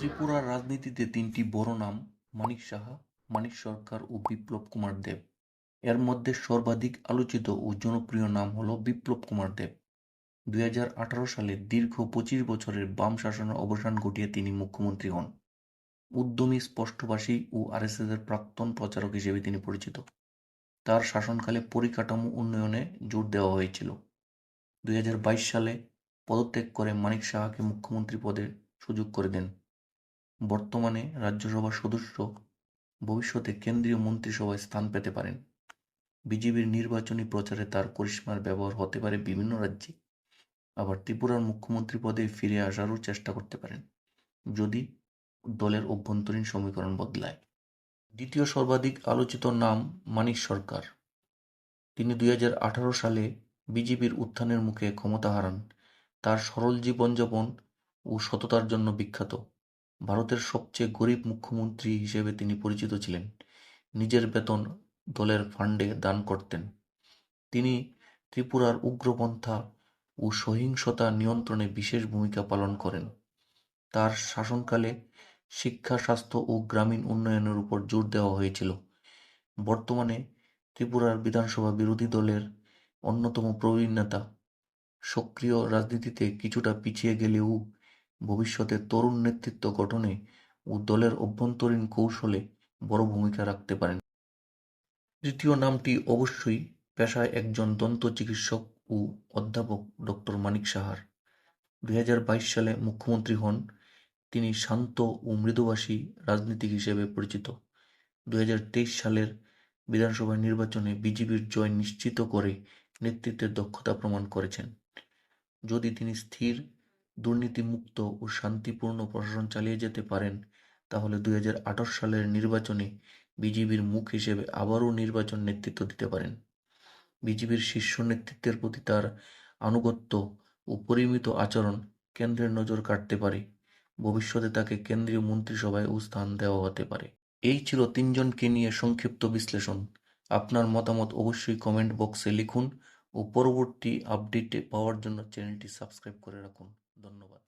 ত্রিপুরার রাজনীতিতে তিনটি বড় নাম মানিক সাহা, মানিক সরকার ও বিপ্লব কুমার দেব। এর মধ্যে সর্বাধিক আলোচিত ও জনপ্রিয় নাম হল বিপ্লব কুমার দেব। দুই হাজার আঠারো সালে দীর্ঘ পঁচিশ বছরের বাম শাসনের অবসান ঘটিয়ে তিনি মুখ্যমন্ত্রী হন। উদ্যমী স্পষ্টভাষী ও আরএসএসের প্রাক্তন প্রচারক হিসেবে তিনি পরিচিত। তার শাসনকালে পরিকাঠামো উন্নয়নে জোর দেওয়া হয়েছিল। দুই হাজার বাইশ সালে পদত্যাগ করে মানিক সাহাকে মুখ্যমন্ত্রী পদে সুযোগ করে দেন। বর্তমানে রাজ্যসভার সদস্য, ভবিষ্যতে কেন্দ্রীয় মন্ত্রিসভায় স্থান পেতে পারেন। বিজেপির নির্বাচনী প্রচারে তার করিশ্মার ব্যবহার হতে পারে বিভিন্ন রাজ্যে, আবার ত্রিপুরার মুখ্যমন্ত্রী পদে ফিরে আসারও চেষ্টা করতে পারেন, যদি দলের অভ্যন্তরীণ সমীকরণ বদলায়। দ্বিতীয় সর্বাধিক আলোচিত নাম মানিক সরকার। তিনি দুই হাজার আঠারো সালে বিজেপির উত্থানের মুখে ক্ষমতা হারান। তার সরল জীবনযাপন ও সততার জন্য বিখ্যাত। ভারতের সবচেয়ে গরিব মুখ্যমন্ত্রী হিসেবে তিনি পরিচিত ছিলেন। নিজের বেতন দলের ফান্ডে দান করতেন। তিনি ত্রিপুরার উগ্রপন্থা ও সহিংসতা নিয়ন্ত্রণে বিশেষ ভূমিকা পালন করেন। তার শাসনকালে শিক্ষা, স্বাস্থ্য ও গ্রামীণ উন্নয়নের উপর জোর দেওয়া হয়েছিল। বর্তমানে ত্রিপুরার বিধানসভা বিরোধী দলের অন্যতম প্রবীণ নেতা। সক্রিয় রাজনীতিতে কিছুটা পিছিয়ে গেলেও ভবিষ্যতে তরুণ নেতৃত্ব গঠনে ও দলের অভ্যন্তরীণ কৌশলে বড় ভূমিকা রাখতে পারেন। তৃতীয় নামটি অবশ্যই পেশায় একজন দন্ত চিকিৎসক ও অধ্যাপক ডক্টর মানিক সাহার। দুই হাজার বাইশ সালে মুখ্যমন্ত্রী হন। তিনি শান্ত ও মৃদুভাষী রাজনীতিক হিসেবে পরিচিত। দুই হাজার তেইশ সালের বিধানসভা নির্বাচনে বিজেপির জয় নিশ্চিত করে নেতৃত্বের দক্ষতা প্রমাণ করেছেন। যদি তিনি স্থির, দুর্নীতিমুক্ত ও শান্তিপূর্ণ প্রশাসন চালিয়ে যেতে পারেন, তাহলে দুই হাজার আঠারো সালের নির্বাচনে বিজেপির মুখ হিসেবে আবারও নির্বাচন নেতৃত্ব দিতে পারেন। বিজেপির শীর্ষ নেতৃত্বের প্রতি তার আনুগত্য ও পরিমিত আচরণ কেন্দ্রের নজর কাটতে পারে। ভবিষ্যতে তাকে কেন্দ্রীয় মন্ত্রিসভায় ও স্থান দেওয়া হতে পারে। এই ছিল তিনজনকে নিয়ে সংক্ষিপ্ত বিশ্লেষণ। আপনার মতামত অবশ্যই কমেন্ট বক্সে লিখুন ও পরবর্তী আপডেটে পাওয়ার জন্য চ্যানেলটি সাবস্ক্রাইব করে রাখুন। ধন্যবাদ।